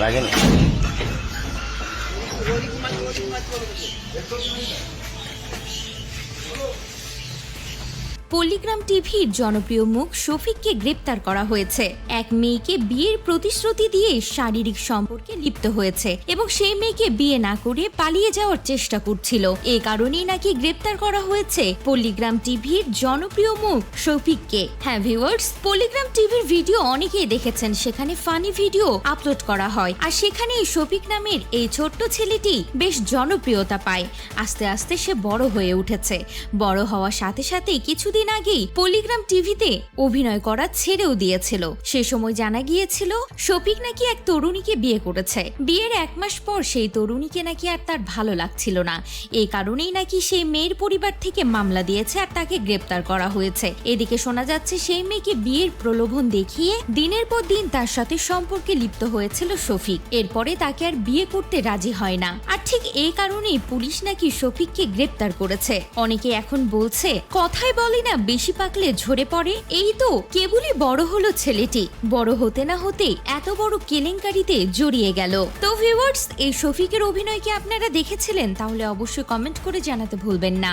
লাগে না পল্লিগ্রাম টিভির জনপ্রিয় মুখ শফিককে গ্রেপ্তার করা হয়েছে। এক মেয়েকে বিয়ের প্রতিশ্রুতি দিয়ে শারীরিক সম্পর্কে লিপ্ত হয়েছে এবং সেই মেয়েকে বিয়ে না করে পালিয়ে যাওয়ার চেষ্টা করছিল। এ কারণেই নাকি গ্রেপ্তার করা হয়েছে পল্লিগ্রাম টিভির জনপ্রিয় মুখ শফিককে। হ্যাঁ ভিউয়ার্স, পল্লিগ্রাম টিভির ভিডিও অনেকেই দেখেছেন। সেখানে ফানি ভিডিও আপলোড করা হয়। আর সেখানে এই শফিক নামের এই ছোট্ট ছেলেটি বেশ জনপ্রিয়তা পায়। আস্তে আস্তে সে বড় হয়ে উঠেছে। বড় হওয়ার সাথে সাথে কিছুদিন আগেই পলিগ্রাম টিভিতে অভিনয় করা ছেড়েও দিয়েছিল। সে সময় জানা গিয়েছিল, শফিক নাকি এক তরুণীকে বিয়ে করেছে। বিয়ের এক মাস পর সেই তরুণীকে নাকি আর তার ভালো লাগছিল না। এই কারণেই নাকি সেই মেয়ের পরিবার থেকে মামলা দিয়েছে আর তাকে গ্রেপ্তার করা হয়েছে। এদিকে শোনা যাচ্ছে, সেই মেয়েকে বিয়ের প্রলোভন দেখিয়ে দিনের পর দিন তার সাথে সম্পর্কে লিপ্ত হয়েছিল শফিক। এরপরে তাকে আর বিয়ে করতে রাজি হয় না। আর ঠিক এই কারণেই পুলিশ নাকি শফিককে গ্রেপ্তার করেছে। অনেকে এখন বলছে কথাই বলে না বেশি পাকলে ঝরে পড়ে? এই তো, কেবলই বড় হলো ছেলেটি। বড় হতে না হতে এত বড় কেলেঙ্কারিতে জড়িয়ে গেল। তো ভিউয়ার্স এই শফিকের অভিনয় কি আপনারা দেখেছিলেন? তাহলে অবশ্যই কমেন্ট করে জানাতে ভুলবেন না।